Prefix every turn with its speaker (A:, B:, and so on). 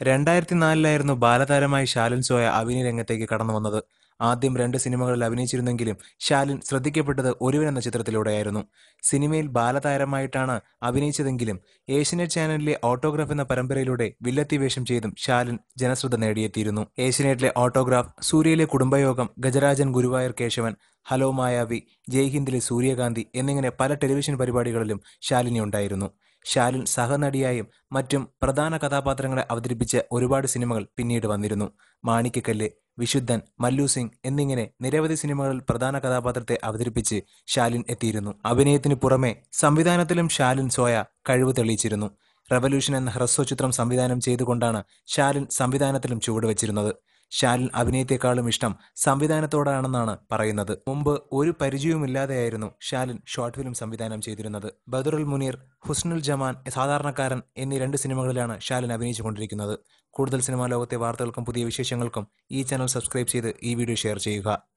A: രണ്ടായിരത്തി നാലിലായിരുന്നു ബാലതാരമായി ശാലിൻ സോയ അഭിനയ രംഗത്തേക്ക് കടന്നു വന്നത്. ആദ്യം രണ്ട് സിനിമകളിൽ അഭിനയിച്ചിരുന്നെങ്കിലും ഷാലിൻ ശ്രദ്ധിക്കപ്പെട്ടത് ഒരുവൻ എന്ന ചിത്രത്തിലൂടെയായിരുന്നു. സിനിമയിൽ ബാലതാരമായിട്ടാണ് അഭിനയിച്ചതെങ്കിലും ഏഷ്യനെറ്റ് ചാനലിലെ ഓട്ടോഗ്രാഫ് എന്ന പരമ്പരയിലൂടെ വില്ലത്തി വേഷം ചെയ്തും ഷാലിൻ ജനശ്രദ്ധ നേടിയെത്തിയിരുന്നു. ഏഷ്യനെറ്റിലെ ഓട്ടോഗ്രാഫ് സൂര്യയിലെ കുടുംബയോഗം ഗജരാജൻ ഗുരുവായൂർ കേശവൻ ഹലോ മായാവി ജയ്ഹിന്ദിലെ സൂര്യകാന്തി എന്നിങ്ങനെ പല ടെലിവിഷൻ പരിപാടികളിലും ശാലിനി ഉണ്ടായിരുന്നു. ശാലിൻ സഹനടിയായും മറ്റും പ്രധാന കഥാപാത്രങ്ങളെ അവതരിപ്പിച്ച ഒരുപാട് സിനിമകൾ പിന്നീട് വന്നിരുന്നു. മാണിക്കക്കല്ല് വിശുദ്ധൻ മല്ലു സിംഗ് എന്നിങ്ങനെ നിരവധി സിനിമകളിൽ പ്രധാന കഥാപാത്രത്തെ അവതരിപ്പിച്ച് ഷാലിൻ എത്തിയിരുന്നു. അഭിനയത്തിന് പുറമെ സംവിധാനത്തിലും ഷാലിൻ സോയ കഴിവ് തെളിയിച്ചിരുന്നു. റവല്യൂഷൻ എന്ന ഹ്രസ്വ ചിത്രം സംവിധാനം ചെയ്തുകൊണ്ടാണ് ശാലിൻ സംവിധാനത്തിലും ചുവടുവച്ചിരുന്നത്. ശാലിൻ അഭിനയത്തെക്കാളും ഇഷ്ടം സംവിധാനത്തോടാണെന്നാണ് പറയുന്നത്. മുമ്പ് ഒരു പരിചയവുമില്ലാതെയായിരുന്നു ഷാലിൻ ഷോർട്ട് ഫിലിം സംവിധാനം ചെയ്തിരുന്നത്. ബദറുൽ മുനീർ ഹുസ്നുൽ ജമാൻ സാധാരണക്കാരൻ എന്നീ രണ്ട് സിനിമകളിലാണ് ഷാലിൻ അഭിനയിച്ചുകൊണ്ടിരിക്കുന്നത്. കൂടുതൽ സിനിമാ ലോകത്തെ വാർത്തകൾക്കും പുതിയ വിശേഷങ്ങൾക്കും ഈ ചാനൽ സബ്സ്ക്രൈബ് ചെയ്ത് ഈ വീഡിയോ ഷെയർ ചെയ്യുക.